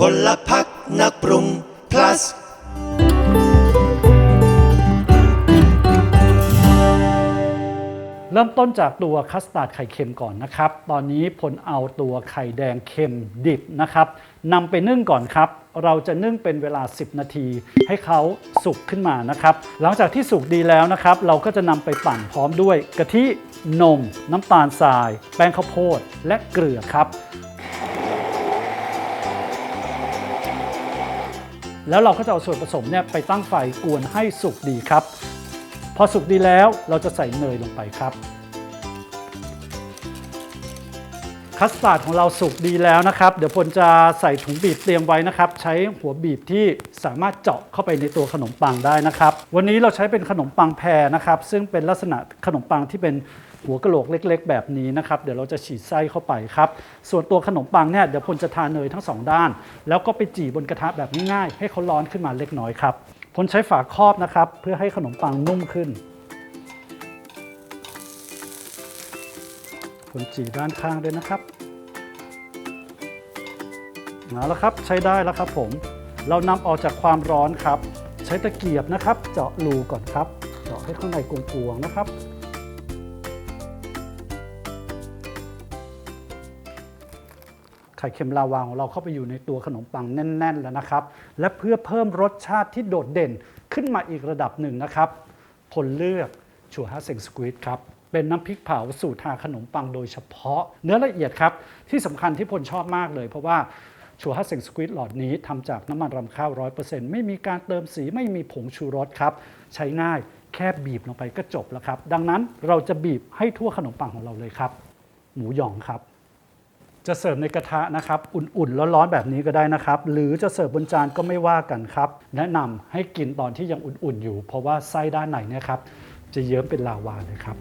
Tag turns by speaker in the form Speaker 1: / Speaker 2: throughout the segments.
Speaker 1: พลพักนักปรุง plus
Speaker 2: เริ่มต้นจากตัวคัสตาร์ดไข่เค็มก่อนนะครับ ตอนนี้ผลเอาตัวไข่แดงเค็มดิบนะครับนำไปนึ่งก่อนครับ เราจะนึ่งเป็นเวลา 10 นาที ให้เขาสุกขึ้นมานะครับ หลังจากที่สุกดีแล้วนะครับ เราก็จะนำไปปั่นพร้อมด้วยกะทิ นม น้ำตาลทราย แป้งข้าวโพด และเกลือครับ แล้วเราก็จะเอาส่วนผสมเนี่ยไปตั้งไฟกวนให้สุกดีครับ พอสุกดีแล้วเราจะใส่เนยลงไปครับ คัสตาร์ดของเราสุกดีแล้วนะครับ เดี๋ยวพลจะใส่ถุงบีบเตรียมไว้นะครับ ใช้หัวบีบที่สามารถเจาะเข้าไปในตัวขนมปังได้นะครับ วันนี้เราใช้เป็นขนมปังแพรนะครับ ซึ่งเป็นลักษณะขนมปังที่เป็นหัวกะโหลกเล็ก ๆ แบบนี้นะครับ เดี๋ยวเราจะฉีดไส้เข้าไปครับ ส่วนตัวขนมปังเนี่ยเดี๋ยวพลจะทาเนยทั้งสองด้าน แล้วก็ไปจี่บนกระทะแบบง่ายๆให้เขาร้อนขึ้นมาเล็กน้อยครับพลใช้ฝาครอบนะครับ เพื่อให้ขนมปังนุ่มขึ้น ผลจีด้านข้างด้วยนะครับเอาละครับใช้ได้แล้วครับผม เรานำออกจากความร้อนครับ ใช้ตะเกียบนะครับ เจาะรูก่อนครับ เจาะให้ข้างในกลวงๆนะครับไข่เค็มลาวาของเราเข้าไปอยู่ในตัวขนมปังแน่น ๆ แล้วนะครับ และเพื่อเพิ่มรสชาติที่โดดเด่นขึ้นมาอีกระดับหนึ่งนะครับ ผลเลือกชัวฮาเซงสควิดครับ เป็นน้ำพริกเผาสูตรทาขนมปังโดยเฉพาะ เนื้อละเอียดครับ ที่สำคัญที่พลชอบมากเลย เพราะว่าชัวฮาเซงสควิดหลอดนี้ทำจากน้ำมันรำข้าว100%ไม่มีการเติมสีไม่มีผงชูรสครับ ใช้ง่ายแค่บีบลงไปก็จบแล้วครับ ดังนั้นเราจะบีบให้ทั่วขนมปังของเราเลยครับ หมูหยองครับ จะเสิร์ฟในกระทะนะครับ อุ่นๆร้อนๆแบบนี้ก็ได้นะครับ หรือจะเสิร์ฟบนจานก็ไม่ว่ากันครับ แนะนำให้กินตอนที่ยังอุ่นๆอยู่ เพราะว่าไส้ด้านในเนี่ยครับจะเยิ้มเป็นลาวาเลยครับ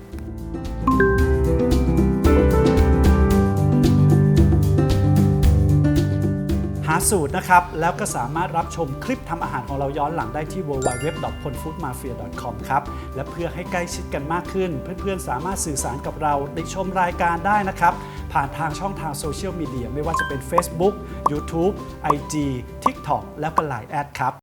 Speaker 2: สูตรนะครับ แล้วก็สามารถรับชมคลิปทำอาหารของเราย้อนหลังได้ที่ www.polfoodmafia.com ครับ และเพื่อให้ใกล้ชิดกันมากขึ้น เพื่อนๆ สามารถสื่อสารกับเราในชมรายการได้นะครับ ผ่านทางช่องทางโซเชียลมีเดียไม่ว่าจะเป็น Facebook YouTube IG TikTok และก็ Line แอดครับ